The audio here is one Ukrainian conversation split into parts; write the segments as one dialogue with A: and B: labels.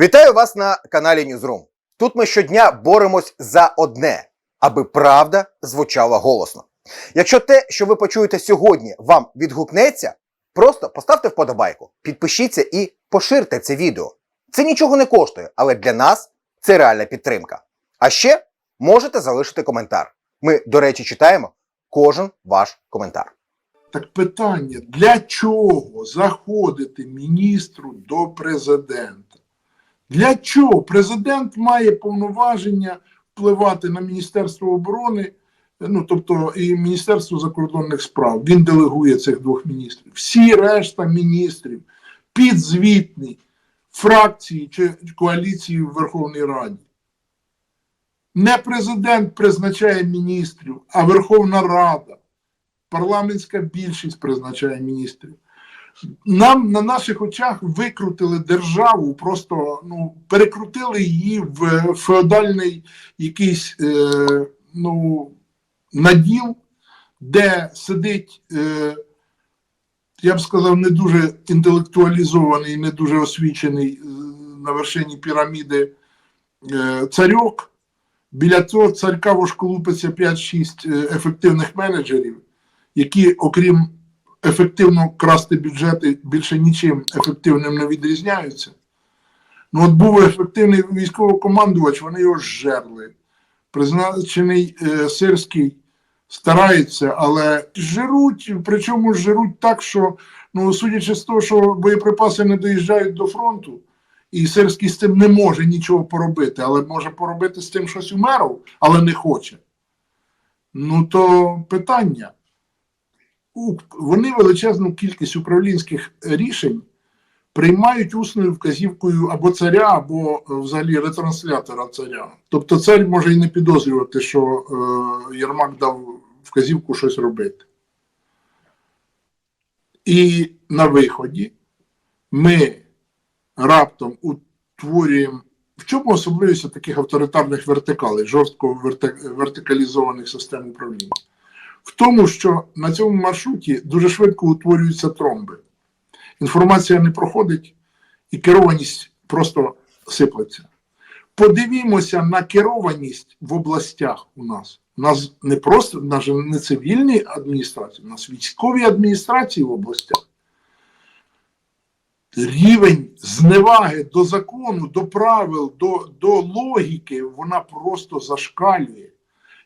A: Вітаю вас на каналі Ньюзрум. Тут ми щодня боремось за одне, аби правда звучала голосно. Якщо те, що ви почуєте сьогодні, вам відгукнеться, просто поставте вподобайку, підпишіться і поширте це відео. Це нічого не коштує, але для нас це реальна підтримка. А ще можете залишити коментар. Ми, до речі, читаємо кожен ваш коментар.
B: Так питання: для чого заходити міністру до президента? Для чого президент має повноваження впливати на Міністерство оборони, ну тобто і Міністерство закордонних справ? Він делегує цих двох міністрів. Всі решта міністрів підзвітні фракції чи коаліції в Верховній Раді. Не президент призначає міністрів, а Верховна Рада парламентська більшість призначає міністрів. Нам на наших очах викрутили державу, просто ну, перекрутили її в феодальний якийсь е, ну, наділ, де сидить, е, я б сказав, не дуже інтелектуалізований, не дуже освічений е, на вершині піраміди е, царьок. Біля цього царька вошколупиться 5-6 е, ефективних менеджерів які, окрім ефективно красти бюджети, більше нічим ефективним не відрізняються. Ну, от був ефективний військовокомандувач, вони його зжерли. Призначений е, Сирський старається, але жируть, причому жируть так, що, ну, судячи з того, що боєприпаси не доїжджають до фронту, і Сирський з цим не може нічого поробити, але може поробити з тим щось умеров, але не хоче. Ну, то питання у- вони величезну кількість управлінських рішень приймають усною вказівкою або царя, або е, взагалі ретранслятора царя. Тобто цар може і не підозрювати, що е, Єрмак дав вказівку щось робити. І на виході ми раптом утворюємо. В чому особливість таких авторитарних вертикалей, жорстко вертикалізованих систем управління? В тому, що на цьому маршруті дуже швидко утворюються тромби. Інформація не проходить, і керованість просто сиплеться. Подивімося на керованість в областях у нас. У нас не просто не цивільні адміністрації, у нас військові адміністрації в областях. Рівень зневаги до закону, до правил, до, до логіки, вона просто зашкалює.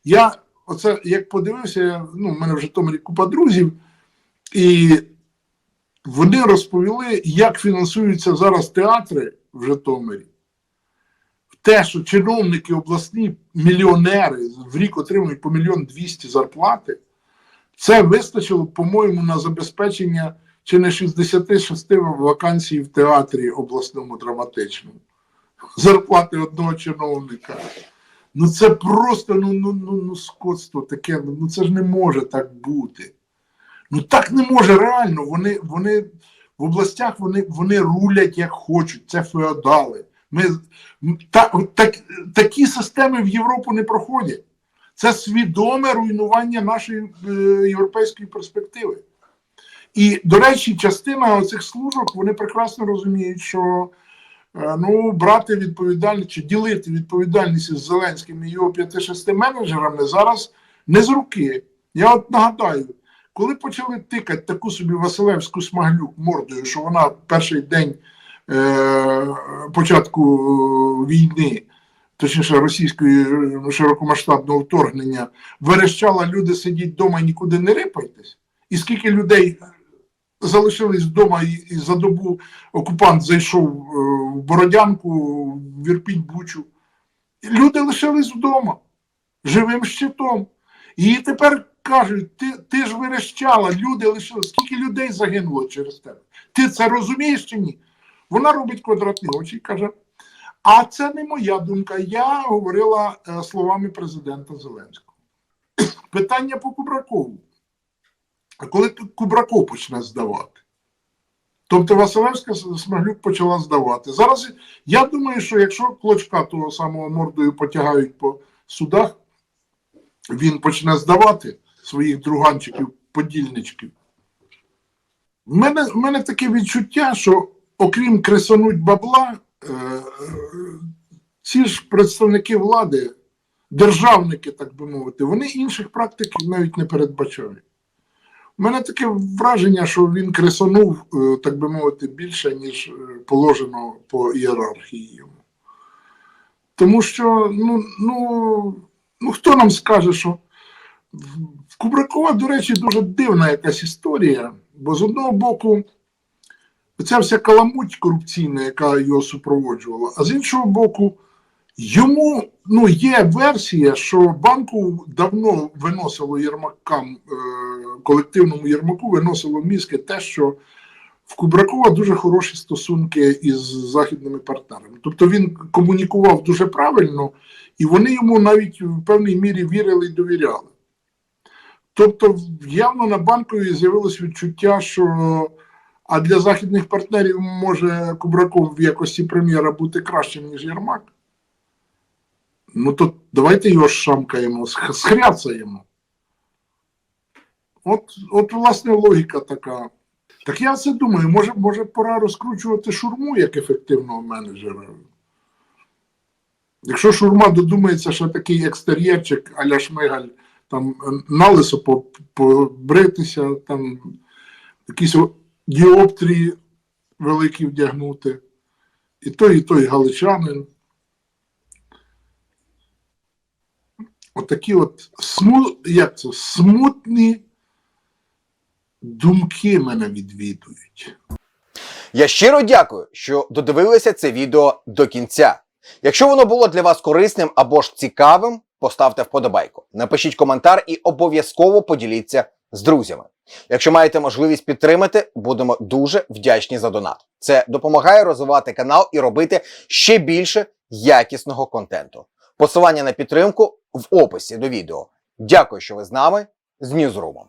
B: Я оце як подивився, ну, в мене в Житомирі купа друзів, і вони розповіли, як фінансуються зараз театри в Житомирі. Те, що чиновники обласні, мільйонери в рік отримують по мільйон двісті зарплати, це вистачило, по-моєму, на забезпечення чи не 66 вакансій в театрі обласному драматичному. Зарплати одного чиновника. Ну це просто ну, ну, ну, ну скотство таке. Ну це ж не може так бути. Ну так не може реально. Вони вони в областях вони, вони рулять як хочуть. Це феодали. Ми, та, так, такі системи в Європу не проходять. Це свідоме руйнування нашої е, європейської перспективи. І, до речі, частина оцих служок вони прекрасно розуміють, що ну, брати відповідальність чи ділити відповідальність з Зеленським і його 5-6 менеджерами зараз не з руки. Я от нагадаю, коли почали тикати таку собі Василевську смаглюк мордою, що вона перший день е, початку війни, точніше російської е, широкомасштабного вторгнення, верещала, люди сидіть вдома і нікуди не рипайтесь. І скільки людей залишились вдома і, за добу окупант зайшов е, в Бородянку, в Ірпінь Бучу. Люди лишились вдома живим щитом. І тепер кажуть, ти, ти ж верещала, люди лишились. Скільки людей загинуло через тебе? Ти це розумієш чи ні? Вона робить квадратні очі і каже. А це не моя думка. Я говорила е, словами президента Зеленського. Питання по Кубракову. А коли Кубраков почне здавати? Тобто Василевська Смаглюк почала здавати. Зараз я думаю, що якщо клочка того самого мордою потягають по судах, він почне здавати своїх друганчиків, подільничків. В мене, в мене таке відчуття, що окрім кресануть бабла, е, ці ж представники влади, державники, так би мовити, вони інших практик навіть не передбачають. У мене таке враження, що він кресонув, е, так би мовити, більше, ніж е, положено по ієрархії йому. Тому що, ну, ну, ну хто нам скаже, що в- Кубракова, до речі, дуже дивна якась історія, бо з одного боку, ця вся каламуть корупційна, яка його супроводжувала, а з іншого боку, йому ну, є версія, що банку давно виносило Єрмакам, е, колективному Єрмаку виносило мізки те, що в Кубракова дуже хороші стосунки із західними партнерами. Тобто він комунікував дуже правильно, і вони йому навіть в певній мірі вірили і довіряли. Тобто, явно на банкові з'явилось відчуття, що а для західних партнерів може Кубраков в якості прем'єра бути кращим, ніж Єрмак. Ну то давайте його шамкаємо, схряцаємо. От, от, власне, логіка така. Так я це думаю, може, може пора розкручувати шурму як ефективного менеджера. Якщо шурма додумається, що такий екстер'єрчик аля Шмигаль, там налисо побритися, там якісь діоптрії великі вдягнути. І той, і той галичанин. Отакі от сму... як це? смутні думки мене відвідують.
A: Я щиро дякую, що додивилися це відео до кінця. Якщо воно було для вас корисним або ж цікавим, поставте вподобайку, напишіть коментар і обов'язково поділіться з друзями. Якщо маєте можливість підтримати, будемо дуже вдячні за донат. Це допомагає розвивати канал і робити ще більше якісного контенту. Посилання на підтримку в описі до відео. Дякую, що ви з нами з Ньюзрумом.